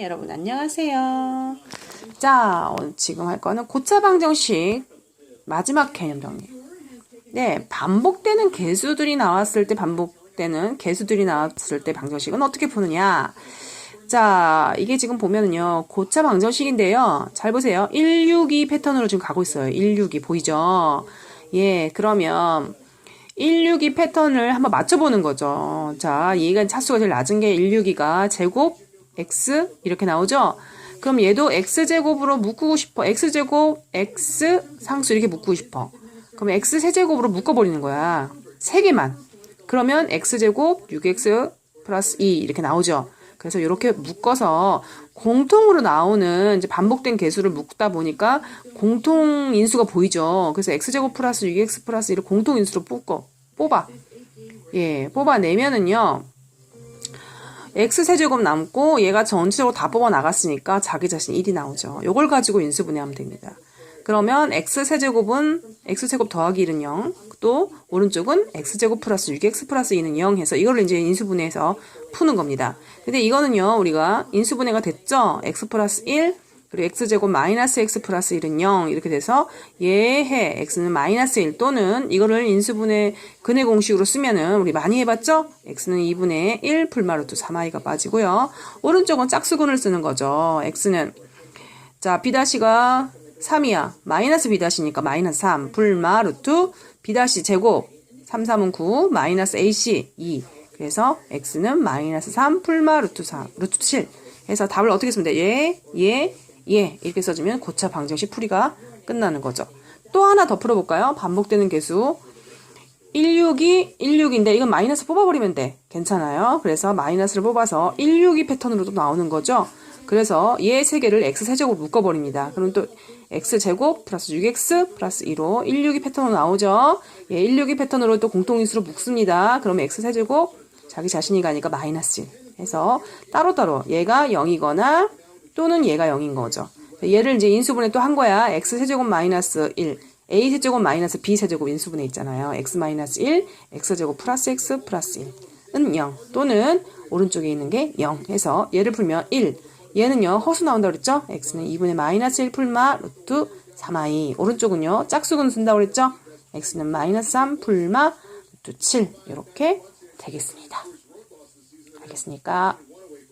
네, 여러분 안녕하세요. 자, 오늘 지금 할 거는 고차 방정식 마지막 개념 정리. 네, 반복되는 개수들이 나왔을 때 반복되는 개수들이 나왔을 때 방정식은 어떻게 푸느냐? 자, 이게 지금 보면은요, 고차 방정식인데요. 잘 보세요. 162 패턴으로 지금 가고 있어요. 162 보이죠? 예, 그러면 162 패턴을 한번 맞춰보는 거죠. 자, 얘가 차수가 제일 낮은 게 162가 제곱 x 이렇게 나오죠? 그럼 얘도 x제곱으로 묶고 싶어. x제곱, x 상수 이렇게 묶고 싶어. 그럼 x 세제곱으로 묶어버리는 거야. 세 개만. 그러면 x제곱 6x 플러스 2 이렇게 나오죠. 그래서 이렇게 묶어서 공통으로 나오는 이제 반복된 개수를 묶다 보니까 공통 인수가 보이죠. 그래서 x제곱 플러스 6x 플러스 1을 공통 인수로 뽑고 뽑아. 예, 뽑아내면은요. X 세제곱 남고 얘가 전체적으로 다 뽑아 나갔으니까 자기 자신 1이 나오죠. 요걸 가지고 인수분해하면 됩니다. 그러면 x 세제곱은 x 제곱 더하기 1은 0. 또 오른쪽은 x 제곱 플러스 6x 플러스 2는 0 해서 이걸 이제 인수분해해서 푸는 겁니다. 근데 이거는요. 우리가 인수분해가 됐죠. x 플러스 1 그리고 x제곱 마이너스 x 플러스 1은 0 이렇게 돼서 예해 x는 마이너스 1 또는 이거를 인수분해 근해 공식으로 쓰면은 우리 많이 해봤죠? x는 2분의 1 풀마루트 3i가 빠지고요. 오른쪽은 짝수근을 쓰는 거죠. x는 자 b'가 3이야. 마이너스 b'니까 마이너스 3 풀마루트 b' 제곱 3, 3은 9 마이너스 ac 2 그래서 x는 마이너스 3 풀마 루트 4 루트 7 해서 답을 어떻게 쓰면 돼? 예, 예, 예 이렇게 써주면 고차 방정식 풀이가 끝나는 거죠. 또 하나 더 풀어볼까요? 반복되는 개수 162, 16인데 이건 마이너스 뽑아버리면 돼. 괜찮아요. 그래서 마이너스를 뽑아서 162 패턴으로도 나오는 거죠. 그래서 얘 세 개를 x 세제곱 묶어버립니다. 그럼 또 x제곱 플러스 6x 플러스 2로 162 패턴으로 나오죠. 예, 162 패턴으로 또 공통인수로 묶습니다. 그러면 x 세제곱 자기 자신이 가니까 마이너스 1 해서 따로따로 얘가 0이거나 또는 얘가 0인 거죠. 얘를 이제 인수분해 또 한 거야. x 세제곱 마이너스 1 a 세제곱 마이너스 b 세제곱 인수분해 있잖아요. x 마이너스 1 x제곱 플러스 x 플러스 1은 0 또는 오른쪽에 있는 게 0 해서 얘를 풀면 1 얘는요 허수 나온다 그랬죠? x는 2분의 마이너스 1 풀마 루트 3i 오른쪽은요 짝수근 쓴다고 그랬죠? x는 마이너스 3 풀마 루트 7 이렇게 되겠습니다. 알겠습니까?